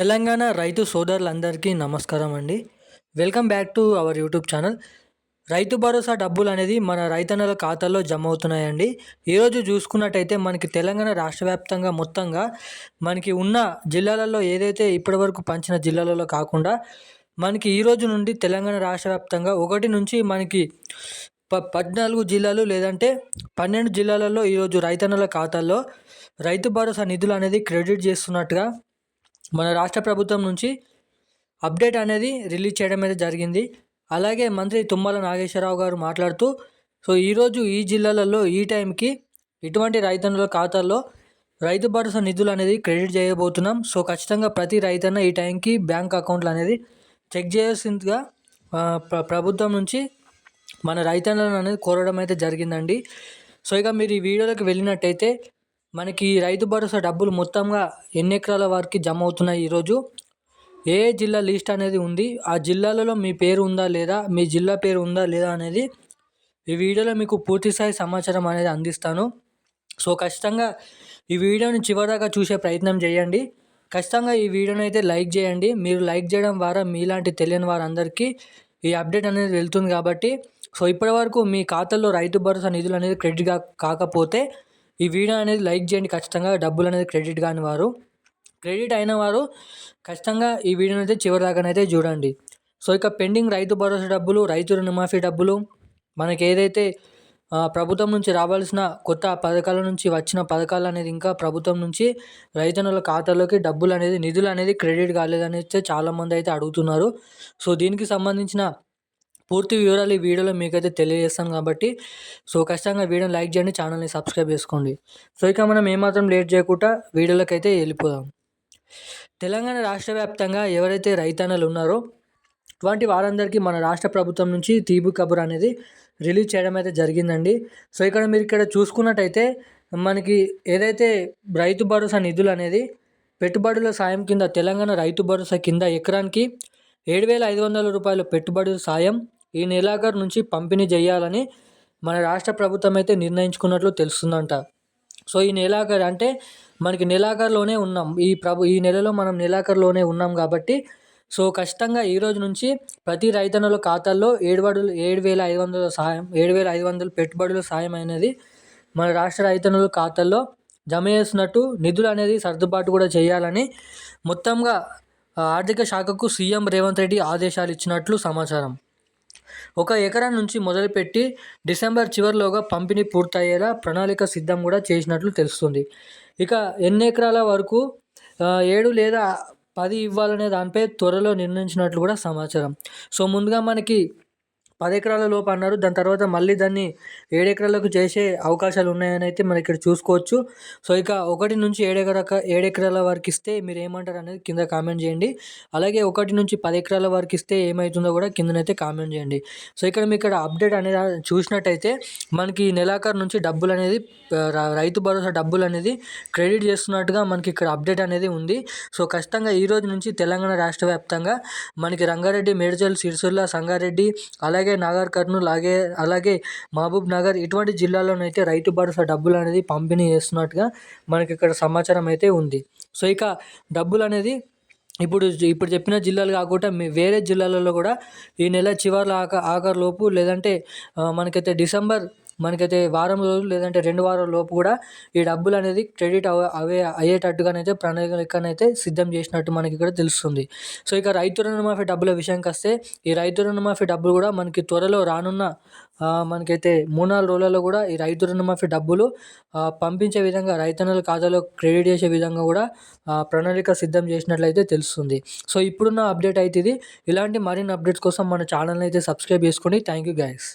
తెలంగాణ రైతు సోదరులందరికీ నమస్కారం అండి. Welcome back to our YouTube channel. Rythu Bharosa డబ్బులు అనేది మన రైతన్నల ఖాతాల్లో జమ అవుతున్నాయండి ఈరోజు చూసుకున్నట్టయితే మనకి తెలంగాణ రాష్ట్ర వ్యాప్తంగా మొత్తంగా మనకి ఉన్న జిల్లాలలో ఏదైతే ఇప్పటివరకు పంచిన జిల్లాలలో కాకుండా మనకి ఈరోజు నుండి తెలంగాణ రాష్ట్ర వ్యాప్తంగా ఒకటి నుంచి మనకి ప పద్నాలుగు జిల్లాలు లేదంటే పన్నెండు జిల్లాలలో ఈరోజు రైతన్నల ఖాతాల్లో రైతు భరోసా నిధులు అనేది క్రెడిట్ చేస్తున్నట్టుగా మన రాష్ట్ర ప్రభుత్వం నుంచి అప్డేట్ అనేది రిలీజ్ చేయడం అయితే జరిగింది. అలాగే మంత్రి తుమ్మల నాగేశ్వరరావు గారు మాట్లాడుతూ సో ఈరోజు ఈ జిల్లాలలో ఈ టైంకి ఇటువంటి రైతన్నుల ఖాతాల్లో రైతు భరోసా నిధులు అనేది క్రెడిట్ చేయబోతున్నాం. సో ఖచ్చితంగా ప్రతి రైతన్న ఈ టైంకి బ్యాంక్ అకౌంట్లు అనేది చెక్ చేయాల్సిందిగా ప్రభుత్వం నుంచి మన రైతన్నలను అనేది కోరడం అయితే జరిగిందండి. సో ఇక మీరు ఈ వీడియోలోకి వెళ్ళినట్టయితే మనకి రైతు భరోసా డబ్బులు మొత్తంగా ఎన్ని ఎకరాల వారికి జమ అవుతున్నాయి ఈరోజు? ఏ జిల్లా లిస్ట్ అనేది ఉంది? ఆ జిల్లాలలో మీ పేరు ఉందా లేదా? మీ జిల్లా పేరు ఉందా లేదా అనేది ఈ వీడియోలో మీకు పూర్తిస్థాయి సమాచారం అనేది అందిస్తాను. సో ఖచ్చితంగా ఈ వీడియోని చివరిదాకా చూసే ప్రయత్నం చేయండి. ఖచ్చితంగా ఈ వీడియోని అయితే లైక్ చేయండి. మీరు లైక్ చేయడం ద్వారా మీలాంటి తెలియని వారందరికీ ఈ అప్డేట్ అనేది వెళ్తుంది కాబట్టి. సో ఇప్పటి వరకు మీ ఖాతాలో రైతు భరోసా నిధులు అనేది క్రెడిట్ కాకపోతే ఈ వీడియో అనేది లైక్ చేయండి. ఖచ్చితంగా డబ్బులు అనేది క్రెడిట్ కాని వారు. క్రెడిట్ అయిన వారు ఖచ్చితంగా ఈ వీడియోని అయితే చివరి దాకానైతే చూడండి. సో ఇక పెండింగ్ రైతు భరోసా డబ్బులు రైతు రుణమాఫీ డబ్బులు మనకి ఏదైతే ప్రభుత్వం నుంచి రావాల్సిన కొత్త పథకాల నుంచి వచ్చిన పథకాలు అనేది ఇంకా ప్రభుత్వం నుంచి రైతన్నుల ఖాతాలోకి డబ్బులు అనేది నిధులు అనేది క్రెడిట్ కాలేదని అయితే చాలామంది అయితే అడుగుతున్నారు. సో దీనికి సంబంధించిన పూర్తి వివరాలు ఈ వీడియోలో మీకైతే తెలియజేస్తాను కాబట్టి సో ఖచ్చితంగా వీడియోని లైక్ చేయండి ఛానల్ని సబ్స్క్రైబ్ చేసుకోండి. సో ఇక మనం ఏమాత్రం లేట్ చేయకుండా వీడియోలోకి అయితే వెళ్ళిపోదాం. తెలంగాణ రాష్ట్ర వ్యాప్తంగా ఎవరైతే రైతన్నలు ఉన్నారో అటువంటి వారందరికీ మన రాష్ట్ర ప్రభుత్వం నుంచి తీబు కబుర్ అనేది రిలీజ్ చేయడం అయితే జరిగిందండి. సో ఇక్కడ మీరు ఇక్కడ చూసుకున్నట్టయితే మనకి ఏదైతే రైతు భరోసా నిధులు అనేది పెట్టుబడుల సాయం కింద తెలంగాణ రైతు భరోసా కింద ఎకరానికి ఏడు వేల ఐదు వందల రూపాయల పెట్టుబడుల సాయం ఈ నెలాఖరు నుంచి పంపిణీ చేయాలని మన రాష్ట్ర ప్రభుత్వం అయితే నిర్ణయించుకున్నట్లు తెలుస్తుందంట. సో ఈ నెలాఖరు అంటే మనకి నెలాఖరులోనే ఉన్నాం. ఈ ప్రభు ఈ నెలలో మనం నెలాఖరులోనే ఉన్నాం కాబట్టి సో ఖచ్చితంగా ఈ రోజు నుంచి ప్రతి రైతన్నుల ఖాతాల్లో ఏడుబడులు ఏడు వేల ఐదు వందల సాయం ఏడు వేల ఐదు వందల పెట్టుబడుల సాయం అనేది మన రాష్ట్ర రైతన్నుల ఖాతాల్లో జమ చేసినట్టు నిధులు అనేది సర్దుబాటు కూడా చేయాలని మొత్తంగా ఆర్థిక శాఖకు సీఎం రేవంత్ రెడ్డి ఆదేశాలు ఇచ్చినట్లు సమాచారం. ఒక ఎకరం నుంచి మొదలుపెట్టి డిసెంబర్ చివరిలోగా పంపిణీ పూర్తయ్యేలా ప్రణాళిక సిద్ధం కూడా చేసినట్లు తెలుస్తుంది. ఇక ఎన్ని ఎకరాల వరకు ఏడు లేదా పది ఇవ్వాలనే దానిపై త్వరలో నిర్ణయించినట్లు కూడా సమాచారం. సో ముందుగా మనకి పది ఎకరాల లోపు అన్నారు. దాని తర్వాత మళ్ళీ దాన్ని ఏడు ఎకరాలకు చేసే అవకాశాలు ఉన్నాయని అయితే మనం ఇక్కడ చూసుకోవచ్చు. సో ఇక ఒకటి నుంచి ఏడు ఎకరా ఏడు ఎకరాల వరకు ఇస్తే మీరు ఏమంటారు అనేది కింద కామెంట్ చేయండి. అలాగే ఒకటి నుంచి పది ఎకరాల వరకు ఇస్తే ఏమవుతుందో కూడా కిందనైతే కామెంట్ చేయండి. సో ఇక్కడ మీకు ఇక్కడ అప్డేట్ అనేది చూసినట్టయితే మనకి నెలాఖరు నుంచి డబ్బులు అనేది రైతు భరోసా డబ్బులు అనేది క్రెడిట్ చేస్తున్నట్టుగా మనకి ఇక్కడ అప్డేట్ అనేది ఉంది. సో ఖచ్చితంగా ఈ రోజు నుంచి తెలంగాణ రాష్ట్ర వ్యాప్తంగా మనకి రంగారెడ్డి మేడ్చల్ సిరిసిల్ల సంగారెడ్డి అలాగే అలాగే నాగర్ కర్నూలు అలాగే అలాగే మహబూబ్ నగర్ ఇటువంటి జిల్లాలోనైతే రైతు భరోసా డబ్బులు అనేది పంపిణీ చేస్తున్నట్టుగా మనకి ఇక్కడ సమాచారం అయితే ఉంది. సో ఇక డబ్బులు అనేది ఇప్పుడు ఇప్పుడు చెప్పిన జిల్లాలు కాకుండా వేరే జిల్లాలలో కూడా ఈ నెల చివరి ఆఖ ఆఖరి లోపు లేదంటే మనకైతే డిసెంబర్ మనకైతే వారం రోజులు లేదంటే రెండు వారాల లోపు కూడా ఈ డబ్బులు అనేది క్రెడిట్ అవ అవే అయ్యేటట్టుగానైతే ప్రణాళికనైతే సిద్ధం చేసినట్టు మనకి ఇక్కడ తెలుస్తుంది. సో ఇక రైతు రుణమాఫీ డబ్బుల విషయానికి వస్తే ఈ రైతు రుణమాఫీ డబ్బులు కూడా మనకి త్వరలో రానున్న మనకైతే మూడు నాలుగు రోజులలో కూడా ఈ రైతు రుణమాఫీ డబ్బులు పంపించే విధంగా రైతన్నల ఖాతాలో క్రెడిట్ చేసే విధంగా కూడా ప్రణాళిక సిద్ధం చేసినట్లయితే తెలుస్తుంది. సో ఇప్పుడున్న అప్డేట్ అయితే ఇది. ఇలాంటి మరిన్ని అప్డేట్స్ కోసం మన ఛానల్ని అయితే సబ్స్క్రైబ్ చేసుకోండి థ్యాంక్ యూ గైస్.